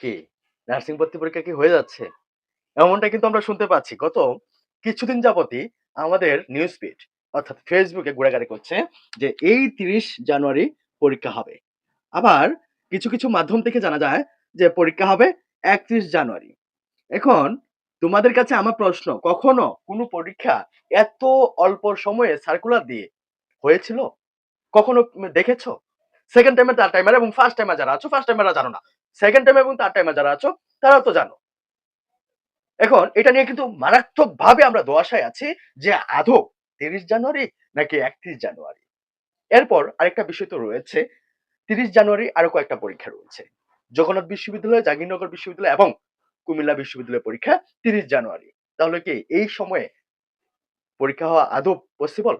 কি নার্সিং ভর্তি পরীক্ষা কি হয়ে যাচ্ছে? এমনটা কিন্তু আমরা শুনতে পাচ্ছি। গত কিছুদিন যাবতই আমাদের নিউজ ফিড অর্থাৎ ফেসবুকে ঘোরাঘুরি করছে যে এই ৩০ জানুয়ারি পরীক্ষা হবে। আবার কিছু, কিছু মাধ্যম থেকে জানা যায় যে পরীক্ষা হবে ৩১ জানুয়ারি। এখন তোমাদের কাছে আমার প্রশ্ন, কখনো কোনো পরীক্ষা এত অল্প সময়ে সার্কুলার দিয়ে হয়েছিল? কখনো দেখেছ? সেকেন্ড টাইমে, থার্ড টাইমার এবং ফার্স্ট টাইমার যারা আছো, ফার্স্ট টাইমাররা জানো না। সেকেন্ড টাইম এবং থার্ড টাইমার যারা আছো, তারাও তো জানো। এখন এটা নিয়ে কিন্তু মারাত্মকভাবে আমরা ধোঁয়াশায় আছি যে আদৌ ৩০ জানুয়ারি নাকি ৩১ জানুয়ারি। এরপর আরেকটা বিষয় তো রয়েছে ৩০ জানুয়ারি আরও কয়েকটা পরীক্ষা রয়েছে। জগন্নাথ বিশ্ববিদ্যালয়, জাহাঙ্গীরনগর বিশ্ববিদ্যালয় এবং কুমিল্লা বিশ্ববিদ্যালয়ের পরীক্ষা ৩০ জানুয়ারি। তাহলে কি এই সময়ে পরীক্ষা হওয়া আদৌ পসিবল?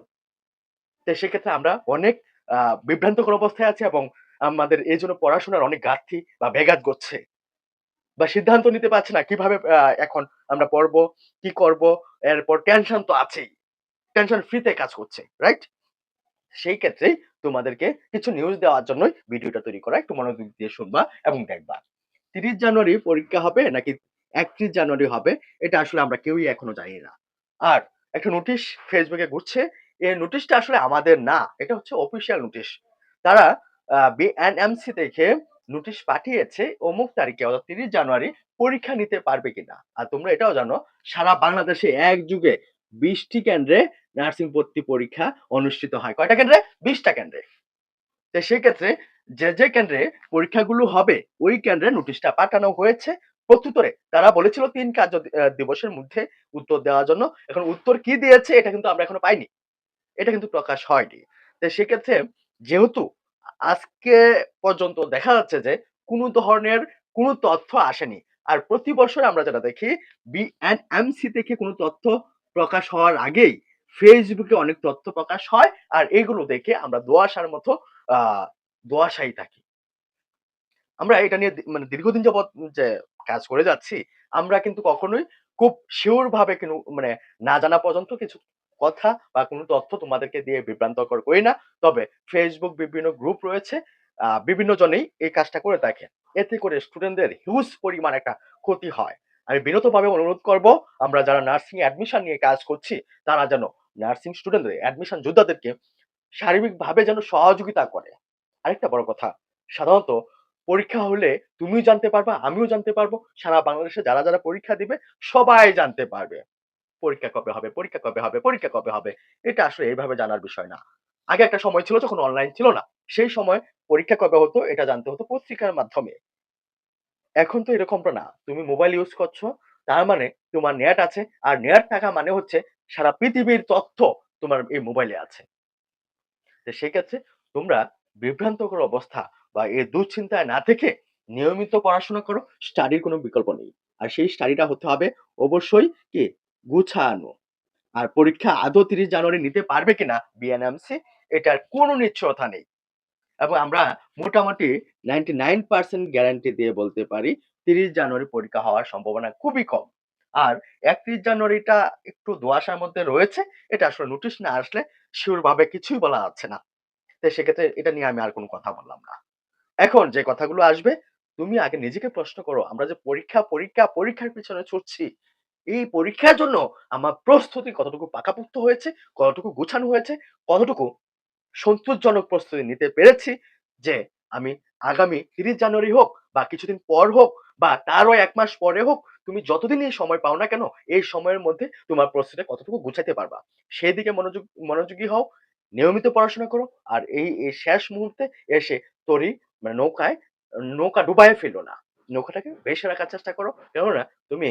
তো সেক্ষেত্রে আমরা অনেক আ বিভ্রান্তকর অবস্থায় আছি এবং আমাদের এজন্য পড়াশোনার অনেক ঘাটতি বা ব্যাঘাত ঘটছে। বা সিদ্ধান্ত নিতে পারছি না কীভাবে এখন আমরা পড়ব, কি করব? এরপর টেনশন তো আছেই। টেনশন ফ্রিতে কাজ করছে, রাইট? সেই ক্ষেত্রে তোমাদেরকে কিছু নিউজ দেওয়ার জন্যই ভিডিওটা তৈরি করা। একটু মনোযোগ দিয়ে শুনবা এবং দেখবা। ৩০ জানুয়ারি পরীক্ষা হবে নাকি ৩১ জানুয়ারি হবে এটা আসলে আমরা কেউই এখনও জানি না। আর একটা নোটিশ ফেসবুকে ঘুরছে। এই নোটিশটা আসলে আমাদের না। এটা হচ্ছে অফিসিয়াল নোটিশ। তারা বিএনএমসি থেকে নোটিশ পাঠিয়েছে অমুক তারিখে অর্থাৎ ৩০ জানুয়ারি পরীক্ষা নিতে পারবে কিনা। আর তোমরা এটাও জানো সারা বাংলাদেশে একযুগে ২০ টি কেন্দ্রে নার্সিং ভর্তি পরীক্ষা অনুষ্ঠিত হয়। কয়টা কেন্দ্রে? ২০ টা কেন্দ্রে। তো সেক্ষেত্রে যে, যে কেন্দ্রে পরীক্ষাগুলো হবে ওই কেন্দ্রে নোটিশটা পাঠানো হয়েছে। প্রত্যুত্তরে তারা বলেছিল তিন কার্য দিবসের মধ্যে উত্তর দেওয়ার জন্য। এখন উত্তর কি দিয়েছে এটা কিন্তু আমরা এখনও পাইনি। এটা কিন্তু প্রকাশ হয়নি। তো সেক্ষেত্রে যেহেতু আজকে পর্যন্ত দেখা যাচ্ছে যে কোন ধরনের কোন তথ্য আসেনি। আর প্রতি বছর আমরা যেটা দেখি বিএনএমসি থেকে কোন তথ্য প্রকাশ হওয়ার আগেই ফেসবুকে অনেক তথ্য প্রকাশ হয়। আর এগুলো দেখে আমরা ধোঁয়াশার মতো ধোঁয়াশায়ী থাকি। আমরা এটা নিয়ে মানে দীর্ঘদিন যাবৎ যে কাজ করে যাচ্ছি, আমরা কিন্তু কখনোই খুব শিওর ভাবে কিনু মানে না জানা পর্যন্ত কিছু কথা বা কোন তথ্য তোমাদেরকে দিয়ে বিভ্রান্তকর করি না। তবে ফেসবুক বিভিন্ন গ্রুপ রয়েছে। বিভিন্ন জনেই এই কাজটা করে থাকে। এতে করে স্টুডেন্টদের হিউজ পরিমাণ একটা ক্ষতি হয়। আমি বিনীতভাবে অনুরোধ করব আমরা যারা নার্সিং অ্যাডমিশন নিয়ে কাজ করছি, তারা যেন নার্সিং স্টুডেন্টদের অ্যাডমিশন যোদ্ধাদেরকে শারীরিকভাবে যেন সহযোগিতা করে। আরেকটা বড় কথা, সাধারণত পরীক্ষা হলে তুমিও জানতে পারবা, আমিও জানতে পারব। সারা বাংলাদেশে যারা, যারা পরীক্ষা দিবে সবাই জানতে পারবে। পরীক্ষা কবে হবে, পরীক্ষা কবে হবে, পরীক্ষা কবে হবে। এটা আসলে এইভাবে জানার বিষয় না। আগে একটা সময় ছিল যখন অনলাইন ছিল না। সেই সময় পরীক্ষা কবে হতো এটা জানতে হতো পত্রিকার মাধ্যমে। এখন তো এরকমটা না। তুমি মোবাইল ইউজ করছ, তার মানে তোমার নেট আছে। আর নেট থাকা মানে হচ্ছে সারা পৃথিবীর তথ্য তোমার এই মোবাইলে আছে। তো সেক্ষেত্রে তোমরা বিভ্রান্তকর অবস্থা বা এই দুশ্চিন্তায় না থেকে নিয়মিত পড়াশোনা করো। স্টাডির কোনো বিকল্প নেই। আর সেই স্টাডিটা হতে হবে অবশ্যই কি গুছানো। আর পরীক্ষা আদৌ ৩০ জানুয়ারি নিতে পারবে কিনা বিএনএমসি এটার কোনো নিশ্চয়তা নেই। এবং আমরা মোটামুটি 99% গ্যারান্টি দিয়ে বলতে পারি ৩০ জানুয়ারি পরীক্ষা হওয়ার সম্ভাবনা খুবই কম। আর ৩১ জানুয়ারিটা একটু ধোঁয়াশার মধ্যে রয়েছে। এটা আসলে নোটিশ না আসলে সিউর ভাবে কিছুই বলা যাচ্ছে না। তো সেক্ষেত্রে এটা নিয়ে আমি আর কোনো কথা বললাম না। এখন যে কথাগুলো আসবে তুমি আগে নিজেকে প্রশ্ন করো, আমরা যে পরীক্ষা, পরীক্ষা, পরীক্ষার পিছনে ছুটছি, এই পরীক্ষার জন্য আমার প্রস্তুতি কতটুকু পাকাপুক্ত হয়েছে, কতটুকু গুছানো হয়েছে, কতটুকু সন্তোষজনক প্রস্তুতি নিতে পেরেছি যে আমি আগামী ৩০ জানুয়ারি হোক বা কিছুদিন পর হোক বা তারও এক মাস পরে হোক, তুমি যতদিন এই সময় পাও না কেন এই সময়ের মধ্যে তোমার প্রস্তুতি কতটুকু গুছাইতে পারবা। সেই দিকে মনোযোগ মনোযোগী হও, নিয়মিত পড়াশোনা করো। আর এই, এই শেষ মুহূর্তে এসে তরি মানে নৌকায় নৌকা ডুবাইয়া ফেলো না। নৌকাটাকে ভেসে রাখার চেষ্টা করো। কেননা তুমি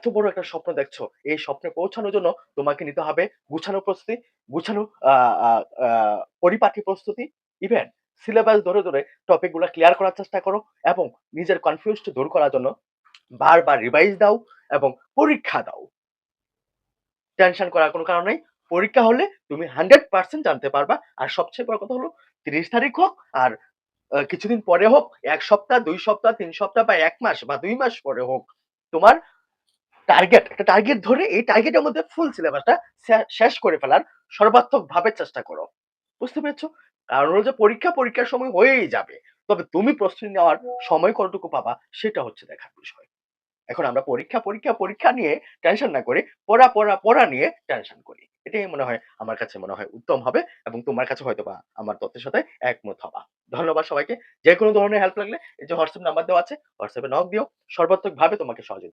এত বড় একটা স্বপ্ন দেখছ। এই স্বপ্নে পৌঁছানোর জন্য তোমাকে নিতে হবে গুছানো প্রস্তুতি, গুছানো পরিপাটি প্রস্তুতি। ইভেন সিলেবাস ধরে, ধরে টপিকগুলা ক্লিয়ার করার চেষ্টা করো এবং নিজের কনফিউজড দূর করার জন্য বারবার রিভাইজ দাও এবং পরীক্ষা দাও। টেনশন করার কোনো কারণ নেই। পরীক্ষা হলে তুমি 100% জানতে পারবা। আর সবচেয়ে বড় কথা হলো ৩০ তারিখ হোক আর কিছুদিন পরে হোক, এক সপ্তাহ, দুই সপ্তাহ, তিন সপ্তাহ বা এক মাস বা দুই মাস পরে হোক, তোমার টার্গেট, একটা টার্গেট ধরে এই টার্গেটের মধ্যে ফুল সিলেবাসটা শেষ করে ফেলার সর্বাত্মকভাবে চেষ্টা করো। বুঝতে পেরেছ? কারণ যে পরীক্ষা, পরীক্ষার সময় হয়েই যাবে। তবে তুমি প্রস্তুতি নেওয়ার সময় কতটুকু পাবা সেটা হচ্ছে দেখার বিষয় এখন আমরা পরীক্ষা পরীক্ষা পরীক্ষা নিয়ে টেনশন না করে পড়া পড়া পড়া নিয়ে টেনশন করি এটাই মনে হয় আমার কাছে মনে হয় উত্তম হবে এবং তোমার কাছে হয়তো বা আমার তথ্যের সাথে একমত হবা ধন্যবাদ সবাইকে যে কোনো ধরনের হেল্প লাগলে এই যে হোয়াটসঅ্যাপ নাম্বার দেওয়া আছে হোয়াটসঅ্যাপে নক দিও সর্বাত্মক ভাবে তোমাকে সহযোগিতা